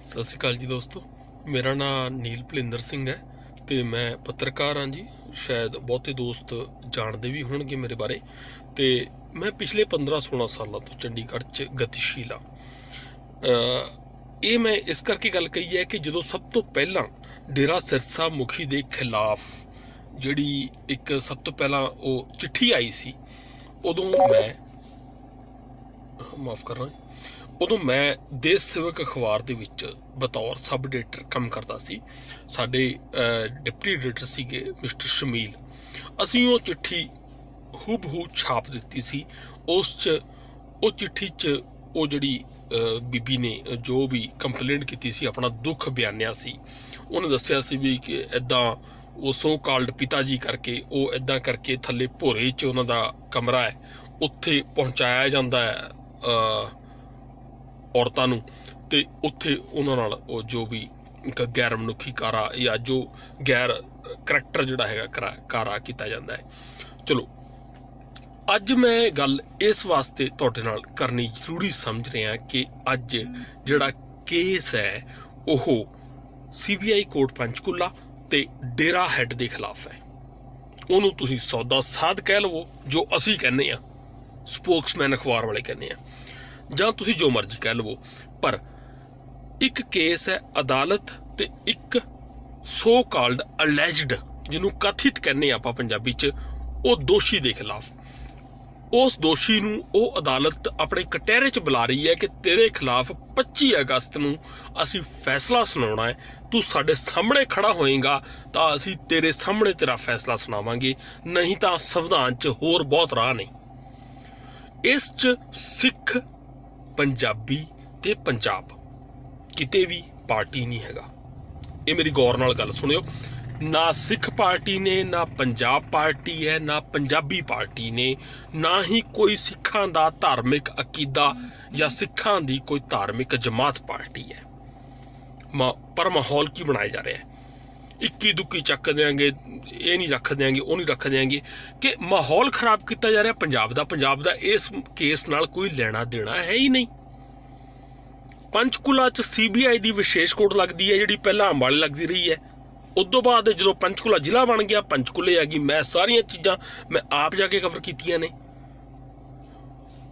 ਸਤਿ ਸ਼੍ਰੀ ਅਕਾਲ ਜੀ ਦੋਸਤੋ। ਮੇਰਾ ਨਾਮ ਨੀਲ ਭਲਿੰਦਰ ਸਿੰਘ ਹੈ ਤੇ ਮੈਂ ਪੱਤਰਕਾਰ ਹਾਂ ਜੀ। ਸ਼ਾਇਦ ਬਹੁਤੇ ਦੋਸਤ ਜਾਣਦੇ ਵੀ ਹੋਣਗੇ ਮੇਰੇ ਬਾਰੇ। ਤੇ ਮੈਂ ਪਿਛਲੇ 15-16 ਸਾਲਾਂ ਤੋਂ ਚੰਡੀਗੜ੍ਹ 'ਚ ਗਤੀਸ਼ੀਲ ਹਾਂ। ਇਹ ਮੈਂ ਇਸ ਕਰਕੇ ਗੱਲ ਕਹੀ ਹੈ ਕਿ ਜਦੋਂ ਸਭ ਤੋਂ ਪਹਿਲਾਂ ਡੇਰਾ ਸਿਰਸਾ ਮੁਖੀ ਦੇ ਖਿਲਾਫ ਜਿਹੜੀ ਇੱਕ ਸਭ ਤੋਂ ਪਹਿਲਾਂ ਉਹ ਚਿੱਠੀ ਆਈ ਸੀ, ਉਦੋਂ ਮੈਂ ਮਾਫ ਕਰਨਾ। ਉਦੋਂ ਮੈਂ ਦੇਸ਼ ਸੇਵਕ ਅਖਬਾਰ ਦੇ ਵਿੱਚ ਬਤੌਰ ਸਬ ਐਡੀਟਰ ਕੰਮ ਕਰਦਾ ਸੀ। ਸਾਡੇ ਡਿਪਟੀ ਐਡੀਟਰ ਸੀਗੇ ਮਿਸਟਰ ਸ਼ਮੀਲ। ਅਸੀਂ ਉਹ ਚਿੱਠੀ ਹੂਬਹੂ ਛਾਪ ਦਿੱਤੀ ਸੀ। ਉਸ ਚ, ਉਹ ਚਿੱਠੀ ਚ ਉਹ ਜਿਹੜੀ ਬੀਬੀ ਨੇ, ਜੋ ਵੀ ਕੰਪਲੇਂਟ ਕੀਤੀ ਸੀ, ਆਪਣਾ ਦੁੱਖ ਬਿਆਨਿਆ ਸੀ। ਉਹਨੇ ਦੱਸਿਆ ਸੀ ਵੀ ਕਿ ਐਦਾਂ ਉਹ ਸੋ ਕਾਲਡ ਪਿਤਾ ਜੀ ਕਰਕੇ, ਉਹ ਐਦਾਂ ਕਰਕੇ ਥੱਲੇ ਭੋਰੇ 'ਚ ਉਹਨਾਂ ਦਾ ਕਮਰਾ ਹੈ। ਉੱਥੇ ਪਹੁੰਚਾਇਆ ਜਾਂਦਾ ਹੈ ਔਰਤਾਂ ਨੂੰ। ਤੇ ਉੱਥੇ ਉਹਨਾਂ ਨਾਲ ਉਹ ਜੋ ਵੀ ਗੈਰ ਮਨੁੱਖੀ ਕਾਰਾ ਜਾਂ ਜੋ ਗੈਰ ਕਰੈਕਟਰ ਜਿਹੜਾ ਹੈਗਾ ਕਰਾ- ਕਾਰਾ ਕੀਤਾ ਜਾਂਦਾ ਹੈ। ਚਲੋ, ਅੱਜ ਮੈਂ ਗੱਲ ਇਸ ਵਾਸਤੇ ਤੁਹਾਡੇ ਨਾਲ ਕਰਨੀ ਜ਼ਰੂਰੀ ਸਮਝ ਰਿਹਾ ਕਿ ਅੱਜ ਜਿਹੜਾ ਕੇਸ ਹੈ, ਉਹ ਸੀਬੀਆਈ ਕੋਰਟ ਪੰਚਕੂਲਾ ਤੇ ਡੇਰਾ ਹੈੱਡ ਦੇ ਖਿਲਾਫ ਹੈ। ਉਹਨੂੰ ਤੁਸੀਂ ਸੌਦਾ ਸਾਧ ਕਹਿ ਲਵੋ, ਜੋ ਅਸੀਂ ਕਹਿੰਦੇ ਆ ਸਪੋਕਸਮੈਨ ਅਖਬਾਰ ਵਾਲੇ ਕਹਿੰਦੇ ਆ ਜਾਂ ਤੁਸੀਂ ਜੋ ਮਰਜ਼ੀ ਕਹਿ ਲਵੋ, ਪਰ ਇੱਕ ਕੇਸ ਹੈ ਅਦਾਲਤ ਤੇ ਇੱਕ ਸੋ ਕਾਲਡ ਅਲੈਜਡ ਜਿਹਨੂੰ ਕਥਿਤ ਕਹਿੰਦੇ ਆਪਾਂ ਪੰਜਾਬੀ ਚ, ਉਹ ਦੋਸ਼ੀ ਦੇ ਖਿਲਾਫ। ਉਸ ਦੋਸ਼ੀ ਨੂੰ ਉਹ ਅਦਾਲਤ ਆਪਣੇ ਕਟਹਿਰੇ 'ਚ ਬੁਲਾ ਰਹੀ ਹੈ ਕਿ ਤੇਰੇ ਖਿਲਾਫ 25 ਅਗਸਤ ਨੂੰ ਅਸੀਂ ਫੈਸਲਾ ਸੁਣਾਉਣਾ ਹੈ। ਤੂੰ ਸਾਡੇ ਸਾਹਮਣੇ ਖੜਾ ਹੋਏਗਾ ਤਾਂ ਅਸੀਂ ਤੇਰੇ ਸਾਹਮਣੇ ਤੇਰਾ ਫੈਸਲਾ ਸੁਣਾਵਾਂਗੇ, ਨਹੀਂ ਤਾਂ ਸੰਵਿਧਾਨ 'ਚ ਹੋਰ ਬਹੁਤ ਰਾਹ ਨੇ। ਇਸ 'ਚ ਸਿੱਖ ਪੰਜਾਬੀ ਤੇ ਪੰਜਾਬ। ਕਿਤੇ ਵੀ ਪਾਰਟੀ ਨਹੀਂ ਹੈਗਾ। ਇਹ ਮੇਰੀ ਗੌਰ ਨਾਲ ਗੱਲ ਸੁਣਿਓ। ਨਾ ਸਿੱਖ ਪਾਰਟੀ ਨੇ, ਨਾ ਪੰਜਾਬ ਪਾਰਟੀ ਹੈ, ਨਾ ਪੰਜਾਬੀ ਪਾਰਟੀ ਨੇ, ਨਾ ਹੀ ਕੋਈ ਸਿੱਖਾਂ ਦਾ ਧਾਰਮਿਕ ਅਕੀਦਾ ਜਾਂ ਸਿੱਖਾਂ ਦੀ ਕੋਈ ਧਾਰਮਿਕ ਜਮਾਤ ਪਾਰਟੀ ਹੈ। ਮਾ ਪਰ ਮਾਹੌਲ ਕੀ ਬਣਾਇਆ ਜਾ ਰਿਹਾ ਹੈ? ਇੱਕੀ ਦੁੱਕੀ ਚੱਕ ਦਿਆਂਗੇ, ਇਹ ਨਹੀਂ ਰੱਖ ਦਿਆਂਗੇ, ਉਹ ਨਹੀਂ ਰੱਖ ਦਿਆਂਗੇ, ਕਿ ਮਾਹੌਲ ਖਰਾਬ ਕੀਤਾ ਜਾ ਰਿਹਾ ਪੰਜਾਬ ਦਾ ਪੰਜਾਬ ਦਾ ਇਸ ਕੇਸ ਨਾਲ ਕੋਈ ਲੈਣਾ ਦੇਣਾ ਹੈ ਹੀ ਨਹੀਂ। ਪੰਚਕੂਲਾ ਚ ਸੀਬੀਆਈ ਦੀ ਵਿਸ਼ੇਸ਼ ਕੋਰਟ ਲੱਗਦੀ ਹੈ, ਜਿਹੜੀ ਪਹਿਲਾਂ ਅੰਬਾਲੇ ਲੱਗਦੀ ਰਹੀ ਹੈ। ਉਦੋਂ ਬਾਅਦ ਜਦੋਂ ਪੰਚਕੂਲਾ ਜ਼ਿਲ੍ਹਾ ਬਣ ਗਿਆ, ਪੰਚਕੂਲੇ ਆ ਗਈ, ਮੈਂ ਸਾਰੀਆਂ ਚੀਜ਼ਾਂ, ਮੈਂ ਆਪ ਜਾ ਕੇ ਕਵਰ ਕੀਤੀਆਂ ਨੇ।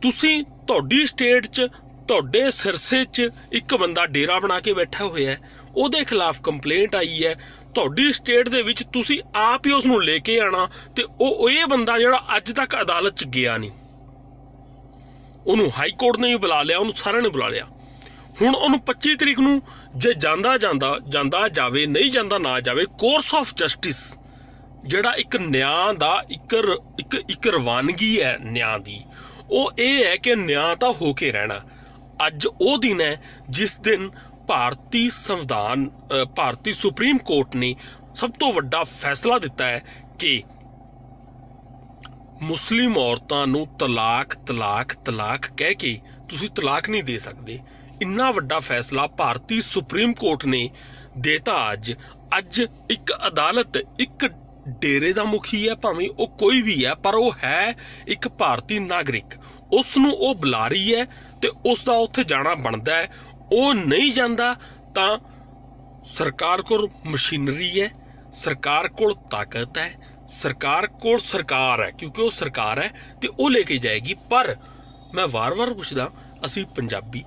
ਤੁਸੀਂ ਤੁਹਾਡੀ ਸਟੇਟ 'ਚ, ਤੁਹਾਡੇ ਸਿਰਸੇ 'ਚ ਇੱਕ ਬੰਦਾ ਡੇਰਾ ਬਣਾ ਕੇ ਬੈਠਾ ਹੋਇਆ ਹੈ, ਉਹਦੇ ਖਿਲਾਫ ਕੰਪਲੇਂਟ ਆਈ ਹੈ ਤੁਹਾਡੀ ਸਟੇਟ ਦੇ ਵਿੱਚ ਤੁਸੀਂ ਆਪ ਹੀ ਉਸ ਨੂੰ ਲੈ ਕੇ ਆਣਾ ਤੇ ਉਹ ਇਹ ਬੰਦਾ ਜਿਹੜਾ ਅੱਜ ਤੱਕ ਅਦਾਲਤ 'ਚ ਗਿਆ ਨਹੀਂ। ਉਹਨੂੰ ਹਾਈ ਕੋਰਟ ਨੇ ਵੀ ਬੁਲਾ ਲਿਆ, ਉਹਨੂੰ ਸਾਰਿਆਂ ਨੇ ਬੁਲਾ ਲਿਆ। ਹੁਣ ਉਹਨੂੰ 25 ਤਰੀਕ ਨੂੰ ਜੇ ਜਾਂਦਾ ਜਾਂਦਾ ਜਾਂਦਾ ਜਾਵੇ, ਨਹੀਂ ਜਾਂਦਾ, ਨਾ ਜਾਵੇ ਕੋਰਸ ਆਫ ਜਸਟਿਸ ਜਿਹੜਾ ਇੱਕ ਨਿਆਂ ਦਾ ਇੱਕ ਇੱਕ ਇੱਕ ਰਵਾਨਗੀ ਹੈ ਨਿਆਂ ਦੀ, ਉਹ ਇਹ ਹੈ ਕਿ ਨਿਆਂ ਤਾਂ ਹੋ ਕੇ ਰਹਿਣਾ। ਅੱਜ ਉਹ ਦਿਨ ਹੈ ਜਿਸ ਦਿਨ ਭਾਰਤੀ ਸੰਵਿਧਾਨ ਅ, ਭਾਰਤੀ ਸੁਪਰੀਮ ਕੋਰਟ ਨੇ ਸਭ ਤੋਂ ਵੱਡਾ ਫੈਸਲਾ ਦਿੱਤਾ ਹੈ ਕਿ ਮੁਸਲਿਮ ਔਰਤਾਂ ਨੂੰ ਤਲਾਕ ਤਲਾਕ ਤਲਾਕ ਕਹਿ ਕੇ ਤੁਸੀਂ ਤਲਾਕ ਨਹੀਂ ਦੇ ਸਕਦੇ। ਇੰਨਾ ਵੱਡਾ ਫੈਸਲਾ ਭਾਰਤੀ ਸੁਪਰੀਮ ਕੋਰਟ ਨੇ ਦੇਤਾ ਅੱਜ। ਅੱਜ ਇੱਕ ਅਦਾਲਤ ਇੱਕ ਡੇਰੇ ਦਾ ਮੁਖੀ ਹੈ ਭਾਵੇਂ ਉਹ ਕੋਈ ਵੀ ਹੈ ਪਰ ਉਹ ਹੈ ਇੱਕ ਭਾਰਤੀ ਨਾਗਰਿਕ। ਉਸ ਨੂੰ ਉਹ ਬੁਲਾ ਰਹੀ ਹੈ ਤੇ ਉਸ ਦਾ ਉੱਥੇ ਜਾਣਾ ਬਣਦਾ ਹੈ। ਉਹ ਨਹੀਂ ਜਾਂਦਾ, ਤਾਂ ਸਰਕਾਰ ਕੋਲ ਮਸ਼ੀਨਰੀ ਹੈ, ਸਰਕਾਰ ਕੋਲ ਤਾਕਤ ਹੈ, ਸਰਕਾਰ ਕੋਲ ਸਰਕਾਰ ਹੈ, ਕਿਉਂਕਿ ਉਹ ਸਰਕਾਰ ਹੈ ਤੇ ਉਹ ਲੈ ਕੇ ਜਾਏਗੀ। ਪਰ ਮੈਂ ਵਾਰ-ਵਾਰ ਪੁੱਛਦਾ, ਅਸੀਂ ਪੰਜਾਬੀ,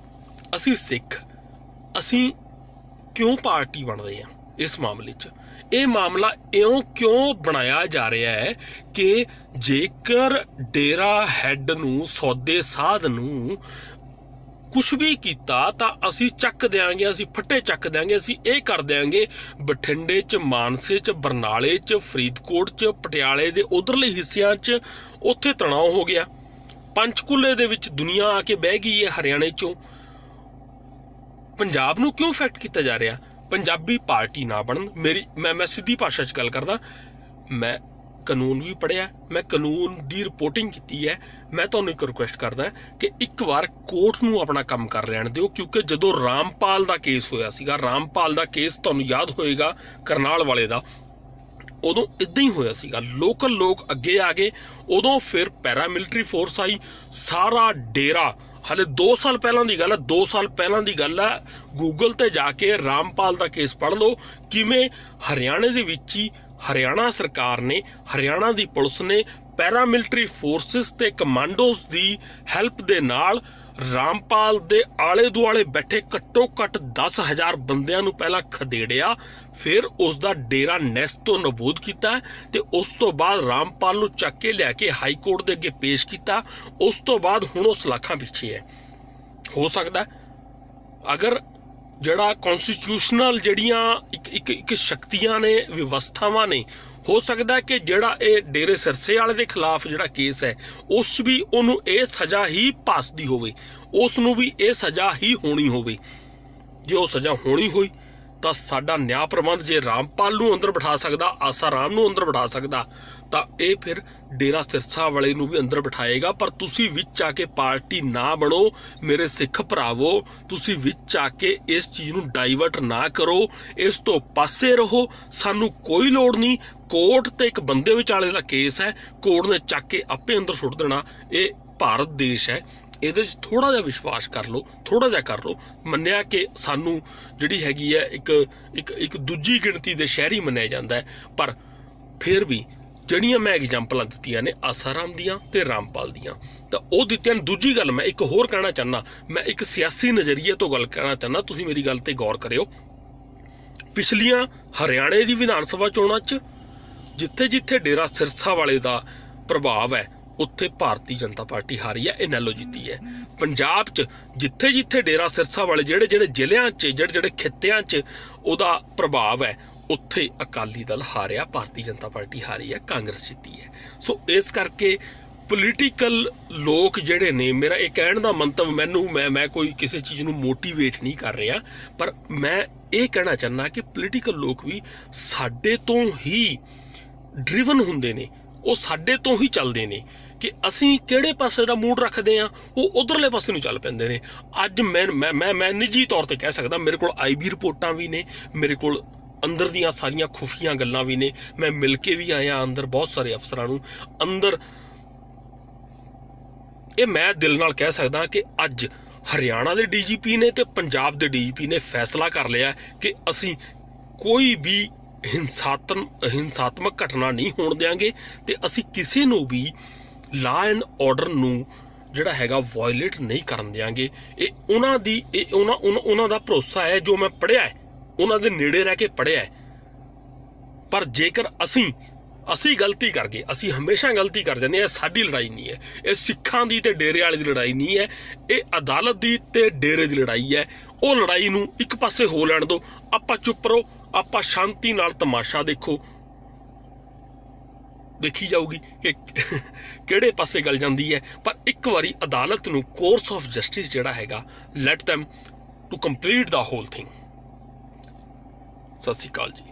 ਅਸੀਂ ਸਿੱਖ, ਅਸੀਂ ਕਿਉਂ ਪਾਰਟੀ ਬਣਦੇ ਹਾਂ ਇਸ ਮਾਮਲੇ 'ਚ? ਇਹ ਮਾਮਲਾ ਇਉਂ ਕਿਉਂ ਬਣਾਇਆ ਜਾ ਰਿਹਾ ਹੈ ਕਿ ਜੇਕਰ ਡੇਰਾ ਹੈੱਡ ਨੂੰ, ਸੌਦੇ ਸਾਧ ਨੂੰ ਕੁਝ ਵੀ ਕੀਤਾ ਤਾਂ ਅਸੀਂ ਚੱਕ ਦਿਆਂਗੇ, ਅਸੀਂ ਫੱਟੇ ਚੱਕ ਦਿਆਂਗੇ, ਅਸੀਂ ਇਹ ਕਰ ਦਿਆਂਗੇ, ਬਠਿੰਡੇ 'ਚ, ਮਾਨਸੇ 'ਚ, ਬਰਨਾਲੇ 'ਚ, ਫਰੀਦਕੋਟ 'ਚ, ਪਟਿਆਲੇ ਦੇ ਉਧਰਲੇ ਹਿੱਸਿਆਂ 'ਚ ਉੱਥੇ ਤਣਾਅ ਹੋ ਗਿਆ। ਪੰਚਕੂਲੇ ਦੇ ਵਿੱਚ ਦੁਨੀਆ ਆ ਕੇ ਬਹਿ ਗਈ ਹੈ ਹਰਿਆਣੇ 'ਚੋਂ। ਪੰਜਾਬ ਨੂੰ ਕਿਉਂ ਇਫੈਕਟ ਕੀਤਾ ਜਾ ਰਿਹਾ? ਪੰਜਾਬੀ ਪਾਰਟੀ ਨਾ ਬਣਨ। ਮੇਰੀ ਮੈਂ ਮੈਂ ਸਿੱਧੀ ਭਾਸ਼ਾ 'ਚ ਗੱਲ ਕਰਦਾ। ਮੈਂ ਕਾਨੂੰਨ ਵੀ ਪੜਿਆ ਮੈਂ ਕਾਨੂੰਨ ਦੀ ਰਿਪੋਰਟਿੰਗ ਕੀਤੀ ਹੈ। ਮੈਂ ਤੁਹਾਨੂੰ ਇੱਕ ਰਿਕੁਐਸਟ ਕਰਦਾ ਕਿ ਇੱਕ ਵਾਰ ਕੋਰਟ ਨੂੰ ਆਪਣਾ ਕੰਮ ਕਰ ਲੈਣ ਦਿਓ, ਕਿਉਂਕਿ ਜਦੋਂ ਰਾਮਪਾਲ ਦਾ ਕੇਸ ਹੋਇਆ ਸੀਗਾ, ਰਾਮਪਾਲ ਦਾ ਕੇਸ ਤੁਹਾਨੂੰ ਯਾਦ ਹੋਏਗਾ, ਕਰਨਾਲ ਵਾਲੇ ਦਾ, ਉਦੋਂ ਇਦਾਂ ਹੀ ਹੋਇਆ ਸੀਗਾ। ਲੋਕਲ ਲੋਕ ਅੱਗੇ ਆ ਗਏ, ਉਦੋਂ ਫਿਰ ਪੈਰਾਮਿਲਟਰੀ ਫੋਰਸ ਆਈ, ਸਾਰਾ ਡੇਰਾ, ਹਾਲੇ 2 ਸਾਲ ਪਹਿਲਾਂ ਦੀ ਗੱਲ ਹੈ 2 ਸਾਲ ਪਹਿਲਾਂ ਦੀ ਗੱਲ ਹੈ ਗੂਗਲ ਤੇ ਜਾ ਕੇ ਰਾਮਪਾਲ ਦਾ ਕੇਸ ਪੜ੍ਹ ਲਓ, ਕਿਵੇਂ ਹਰਿਆਣੇ ਦੇ ਵਿੱਚ ਹੀ ਹਰਿਆਣਾ ਸਰਕਾਰ ਨੇ, ਹਰਿਆਣਾ ਦੀ ਪੁਲਿਸ ਨੇ ਪੈਰਾਮਿਲਟਰੀ ਫੋਰਸਿਸ ਤੇ ਕਮਾਂਡੋਸ ਦੀ ਹੈਲਪ ਦੇ ਨਾਲ ਰਾਮਪਾਲ ਦੇ ਆਲੇ ਦੁਆਲੇ ਬੈਠੇ ਘੱਟੋ ਘੱਟ 10000 ਬੰਦਿਆਂ ਨੂੰ ਪਹਿਲਾਂ ਖਦੇੜਿਆ, ਫਿਰ ਉਸ ਦਾ ਡੇਰਾ ਨੈਸ ਤੋਂ ਨਬੂਦ ਕੀਤਾ ਤੇ ਉਸ ਤੋਂ ਬਾਅਦ ਰਾਮਪਾਲ ਨੂੰ ਚੱਕ ਕੇ ਲਿਆ ਕੇ ਹਾਈ ਕੋਰਟ ਦੇ ਅੱਗੇ ਪੇਸ਼ ਕੀਤਾ, ਉਸ ਤੋਂ ਬਾਅਦ ਹੁਣ ਉਹ ਸਲਾਖਾਂ ਪਿੱਛੇ ਹੈ। ਹੋ ਸਕਦਾ ਅਗਰ ਜਿਹੜਾ ਕਨਸਟੀਟਿਊਸ਼ਨਲ ਜਿਹੜੀਆਂ ਇੱਕ ਇੱਕ ਇੱਕ ਸ਼ਕਤੀਆਂ ਨੇ, ਵਿਵਸਥਾਵਾਂ ਨੇ, ਹੋ ਸਕਦਾ ਕਿ ਜਿਹੜਾ ਇਹ ਡੇਰੇ ਸਿਰਸੇ ਵਾਲੇ ਦੇ ਖਿਲਾਫ ਜਿਹੜਾ ਕੇਸ ਹੈ, ਉਸ ਵੀ ਉਹਨੂੰ ਇਹ ਸਜ਼ਾ ਹੀ ਪਾਸਦੀ ਹੋਵੇ, ਉਸ ਨੂੰ ਵੀ ਇਹ ਸਜ਼ਾ ਹੀ ਹੋਣੀ ਹੋਵੇ। ਜੇ ਉਹ ਸਜ਼ਾ ਹੋਣੀ ਹੋਈ ਤਾਂ ਸਾਡਾ ਨਿਆਂ ਪ੍ਰਬੰਧ ਜੇ ਰਾਮਪਾਲ ਨੂੰ ਅੰਦਰ ਬਿਠਾ ਸਕਦਾ, ਆਸਾ ਰਾਮ ਨੂੰ ਅੰਦਰ ਬਿਠਾ ਸਕਦਾ, ਤਾਂ ਇਹ ਫਿਰ ਡੇਰਾ ਸਿਰਸਾ ਵਾਲੇ ਨੂੰ ਵੀ ਅੰਦਰ ਬਿਠਾਏਗਾ। ਪਰ ਤੁਸੀਂ ਵਿੱਚ ਆ ਕੇ ਪਾਰਟੀ ਨਾ ਬਣੋ, ਮੇਰੇ ਸਿੱਖ ਭਰਾਵੋ, ਤੁਸੀਂ ਵਿੱਚ ਆ ਕੇ ਇਸ ਚੀਜ਼ ਨੂੰ ਡਾਈਵਰਟ ਨਾ ਕਰੋ, ਇਸ ਤੋਂ ਪਾਸੇ ਰਹੋ, ਸਾਨੂੰ ਕੋਈ ਲੋੜ ਨਹੀਂ। ਕੋਰਟ ਤੇ ਇੱਕ ਬੰਦੇ ਵਿਚਾਲੇ ਦਾ ਕੇਸ ਹੈ, ਕੋਰਟ ਨੇ ਚੱਕ ਕੇ ਆਪੇ ਅੰਦਰ ਸੁੱਟ ਦੇਣਾ, ਇਹ ਭਾਰਤ ਦੇਸ਼ ਹੈ। ਇਹਦੇ 'ਚ ਥੋੜਾ ਜਿਹਾ ਵਿਸ਼ਵਾਸ ਕਰ ਲਓ ਥੋੜਾ ਜਿਹਾ ਕਰ ਲਓ ਮੰਨਿਆ ਕਿ ਸਾਨੂੰ ਜਿਹੜੀ ਹੈਗੀ ਹੈ ਇੱਕ ਇੱਕ ਇੱਕ ਦੂਜੀ ਗਿਣਤੀ ਦੇ ਸ਼ਹਿਰੀ ਮੰਨਿਆ ਜਾਂਦਾ ਹੈ, ਪਰ ਫਿਰ ਵੀ ਜਿਹੜੀਆਂ ਮੈਂ ਐਗਜ਼ਾਮਪਲਾਂ ਦਿੱਤੀਆਂ ਨੇ ਆਸਾਰਾਮ ਦੀਆਂ ਤੇ ਰਾਮਪਾਲ ਦੀਆਂ, ਤਾਂ ਉਹ ਦਿੱਤੀਆਂ ਨੇ। ਦੂਜੀ ਗੱਲ ਮੈਂ ਇੱਕ ਹੋਰ ਕਹਿਣਾ ਚਾਹਨਾ ਮੈਂ ਇੱਕ ਸਿਆਸੀ ਨਜ਼ਰੀਏ ਤੋਂ ਗੱਲ ਕਹਿਣਾ ਚਾਹਨਾ ਤੁਸੀਂ ਮੇਰੀ ਗੱਲ ਤੇ ਗੌਰ ਕਰਿਓ ਪਿਛਲੀਆਂ ਹਰਿਆਣੇ ਦੀ ਵਿਧਾਨ ਸਭਾ ਚੋਣਾਂ 'ਚ ਜਿੱਥੇ ਜਿੱਥੇ ਡੇਰਾ ਸਿਰਸਾ ਵਾਲੇ ਦਾ ਪ੍ਰਭਾਵ ਹੈ ਉੱਥੇ ਭਾਰਤੀ ਜਨਤਾ ਪਾਰਟੀ ਹਾਰੀ ਹੈ ਇਨੈਲੋ ਜਿੱਤੀ ਹੈ। ਪੰਜਾਬ 'ਚ ਜਿੱਥੇ ਜਿੱਥੇ ਡੇਰਾ ਸਿਰਸਾ ਵਾਲੇ ਜਿਹੜੇ ਜਿਹੜੇ ਜ਼ਿਲ੍ਹਿਆਂ 'ਚ, ਜਿਹੜੇ ਜਿਹੜੇ ਖਿੱਤਿਆਂ 'ਚ ਉਹਦਾ ਪ੍ਰਭਾਵ ਹੈ, ਉੱਥੇ ਅਕਾਲੀ ਦਲ ਹਾਰਿਆ, ਭਾਰਤੀ ਜਨਤਾ ਪਾਰਟੀ ਹਾਰੀ ਹੈ, ਕਾਂਗਰਸ ਜਿੱਤੀ ਹੈ। ਸੋ ਇਸ ਕਰਕੇ ਪੋਲੀਟੀਕਲ ਲੋਕ ਜਿਹੜੇ ਨੇ, ਮੇਰਾ ਇਹ ਕਹਿਣ ਦਾ ਮੰਤਵ ਮੈਨੂੰ, ਮੈਂ ਮੈਂ ਕੋਈ ਕਿਸੇ ਚੀਜ਼ ਨੂੰ ਮੋਟੀਵੇਟ ਨਹੀਂ ਕਰ ਰਿਹਾ, ਪਰ ਮੈਂ ਇਹ ਕਹਿਣਾ ਚਾਹੁੰਦਾ ਕਿ ਪੋਲੀਟੀਕਲ ਲੋਕ ਵੀ ਸਾਡੇ ਤੋਂ ਹੀ ਡਰਿਵਨ ਹੁੰਦੇ ਨੇ। ਉਹ ਸਾਡੇ ਤੋਂ ਹੀ ਚੱਲਦੇ ਨੇ ਕਿ ਅਸੀਂ ਕਿਹੜੇ ਪਾਸੇ ਦਾ ਮੂਡ ਰੱਖਦੇ ਆ ਉਹ ਉਧਰਲੇ ਪਾਸੇ ਨੂੰ ਚੱਲ ਪੈਂਦੇ ਨੇ। ਅੱਜ ਮੈਂ ਮੈਂ ਮੈਂ ਮੈਂ ਨਿੱਜੀ ਤੌਰ ਤੇ ਕਹਿ ਸਕਦਾ, ਮੇਰੇ ਕੋਲ ਆਈਬੀ ਰਿਪੋਰਟਾਂ ਵੀ ਨੇ, ਮੇਰੇ ਕੋਲ ਅੰਦਰ ਦੀਆਂ ਸਾਰੀਆਂ ਖੁਫੀਆਂ ਗੱਲਾਂ ਵੀ ਨੇ, ਮੈਂ ਮਿਲ ਕੇ ਵੀ ਆਇਆ ਅੰਦਰ ਬਹੁਤ ਸਾਰੇ ਅਫਸਰਾਂ ਨੂੰ। ਅੰਦਰ ਇਹ ਮੈਂ ਦਿਲ ਨਾਲ ਕਹਿ ਸਕਦਾ ਕਿ ਅੱਜ ਹਰਿਆਣਾ ਦੇ ਡੀਜੀਪੀ ਨੇ ਤੇ ਪੰਜਾਬ ਦੇ ਡੀਜੀਪੀ ਨੇ ਫੈਸਲਾ ਕਰ ਲਿਆ ਕਿ ਅਸੀਂ ਕੋਈ ਵੀ ਹਿੰਸਾਤਮ ਹਿੰਸਾਤਮਕ ਘਟਨਾ ਨਹੀਂ ਹੋਣ ਦੇਵਾਂਗੇ ਤੇ ਅਸੀਂ ਕਿਸੇ ਨੂੰ ਵੀ ਲਾ ਐਂਡ ਆਰਡਰ ਨੂੰ ਜਿਹੜਾ ਹੈਗਾ ਵਾਇਲੇਟ ਨਹੀਂ ਕਰਨ ਦੇਵਾਂਗੇ ਇਹ ਉਹਨਾਂ ਦੀ, ਇਹ ਉਹਨਾਂ ਉਹਨਾਂ- ਉਹਨਾਂ ਦਾ ਭਰੋਸਾ ਹੈ, ਜੋ ਮੈਂ ਪੜਿਆ ਹੈ। ਉਹਨਾਂ ਦੇ ਨੇੜੇ ਰਹਿ ਕੇ ਪੜਿਆ ਹੈ। ਪਰ ਜੇਕਰ ਅਸੀਂ ਅਸੀਂ ਗਲਤੀ ਕਰ ਗਏ, ਅਸੀਂ ਹਮੇਸ਼ਾ ਗਲਤੀ ਕਰ ਜਾਂਦੇ ਹਾਂ, ਇਹ ਸਾਡੀ ਲੜਾਈ ਨਹੀਂ ਹੈ। ਇਹ ਸਿੱਖਾਂ ਦੀ ਤੇ ਡੇਰੇ ਵਾਲੇ ਦੀ ਲੜਾਈ ਨਹੀਂ ਹੈ। ਇਹ ਅਦਾਲਤ ਦੀ ਤੇ ਡੇਰੇ ਦੀ ਲੜਾਈ ਹੈ। ਉਹ ਲੜਾਈ ਨੂੰ ਇੱਕ ਪਾਸੇ ਹੋ ਲੈਣ ਦਿਓ। ਆਪਾਂ ਚੁੱਪ ਰਹੋ। ਆਪਾਂ ਸ਼ਾਂਤੀ ਨਾਲ ਤਮਾਸ਼ਾ ਦੇਖੋ। ਦੇਖੀ ਜਾਊਗੀ ਕਿ ਕਿਹੜੇ ਪਾਸੇ ਗੱਲ ਜਾਂਦੀ ਹੈ। ਪਰ ਇੱਕ ਵਾਰੀ ਅਦਾਲਤ ਨੂੰ ਕੋਰਸ ਆਫ ਜਸਟਿਸ ਜਿਹੜਾ ਹੈਗਾ let them to complete the whole thing ਸਤਿ ਸ਼੍ਰੀ ਅਕਾਲ ਜੀ।